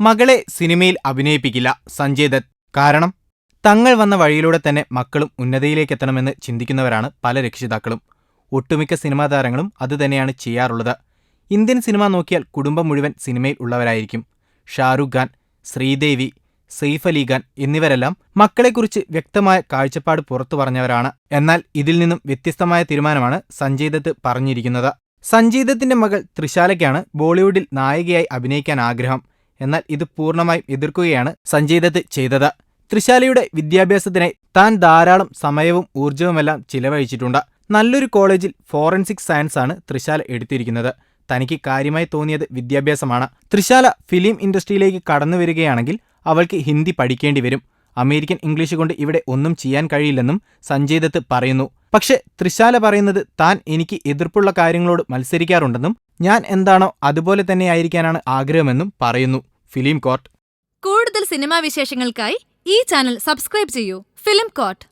മകളെ സിനിമയിൽ അഭിനയിപ്പിക്കില്ല സഞ്ജയ് ദത്ത്. കാരണം തങ്ങൾ വന്ന വഴിയിലൂടെ തന്നെ മക്കളും ഉന്നതിയിലേക്കെത്തണമെന്ന് ചിന്തിക്കുന്നവരാണ് പല രക്ഷിതാക്കളും. ഒട്ടുമിക്ക സിനിമാ താരങ്ങളും അതുതന്നെയാണ് ചെയ്യാറുള്ളത്. ഇന്ത്യൻ സിനിമ നോക്കിയാൽ കുടുംബം മുഴുവൻ സിനിമയിൽ ഉള്ളവരായിരിക്കും. ഷാറുഖ് ഖാൻ ശ്രീദേവി സെയ്ഫ് അലി ഖാൻ എന്നിവരെല്ലാം മക്കളെക്കുറിച്ച് വ്യക്തമായ കാഴ്ചപ്പാട് പുറത്തു പറഞ്ഞവരാണ്. എന്നാൽ ഇതിൽ നിന്നും വ്യത്യസ്തമായ തീരുമാനമാണ് സഞ്ജയ് ദത്ത് പറഞ്ഞിരിക്കുന്നത്. സഞ്ജയ് ദത്തിന്റെ മകൾ ത്രിശാലയ്ക്കാണ് ബോളിവുഡിൽ നായികയായി അഭിനയിക്കാൻ ആഗ്രഹം. എന്നാൽ ഇത് പൂർണമായും എതിർക്കുകയാണ് സഞ്ജീദത്ത് ചെയ്തത്. ത്രിശാലയുടെ വിദ്യാഭ്യാസത്തിനായി താൻ ധാരാളം സമയവും ഊർജവുമെല്ലാം ചിലവഴിച്ചിട്ടുണ്ട്. നല്ലൊരു കോളേജിൽ ഫോറൻസിക് സയൻസ് ആണ് ത്രിശാല എടുത്തിരിക്കുന്നത്. തനിക്ക് കാര്യമായി തോന്നിയത് വിദ്യാഭ്യാസമാണ്. ത്രിശാല ഫിലിം ഇൻഡസ്ട്രിയിലേക്ക് കടന്നു വരികയാണെങ്കിൽ അവൾക്ക് ഹിന്ദി പഠിക്കേണ്ടി വരും. അമേരിക്കൻ ഇംഗ്ലീഷ് കൊണ്ട് ഇവിടെ ഒന്നും ചെയ്യാൻ കഴിയില്ലെന്നും സഞ്ജയ് ദത്ത് പറയുന്നു. പക്ഷെ ത്രിശാല പറയുന്നത് താൻ എനിക്ക് എതിർപ്പുള്ള കാര്യങ്ങളോട് മത്സരിക്കാറുണ്ടെന്നും ഞാൻ എന്താണോ അതുപോലെ തന്നെ ആയിരിക്കാനാണ് ആഗ്രഹമെന്നും പറയുന്നു. Film court. കൂടുതൽ സിനിമാ വിശേഷങ്ങൾക്കായി ഈ ചാനൽ സബ്സ്ക്രൈബ് ചെയ്യൂ. Film court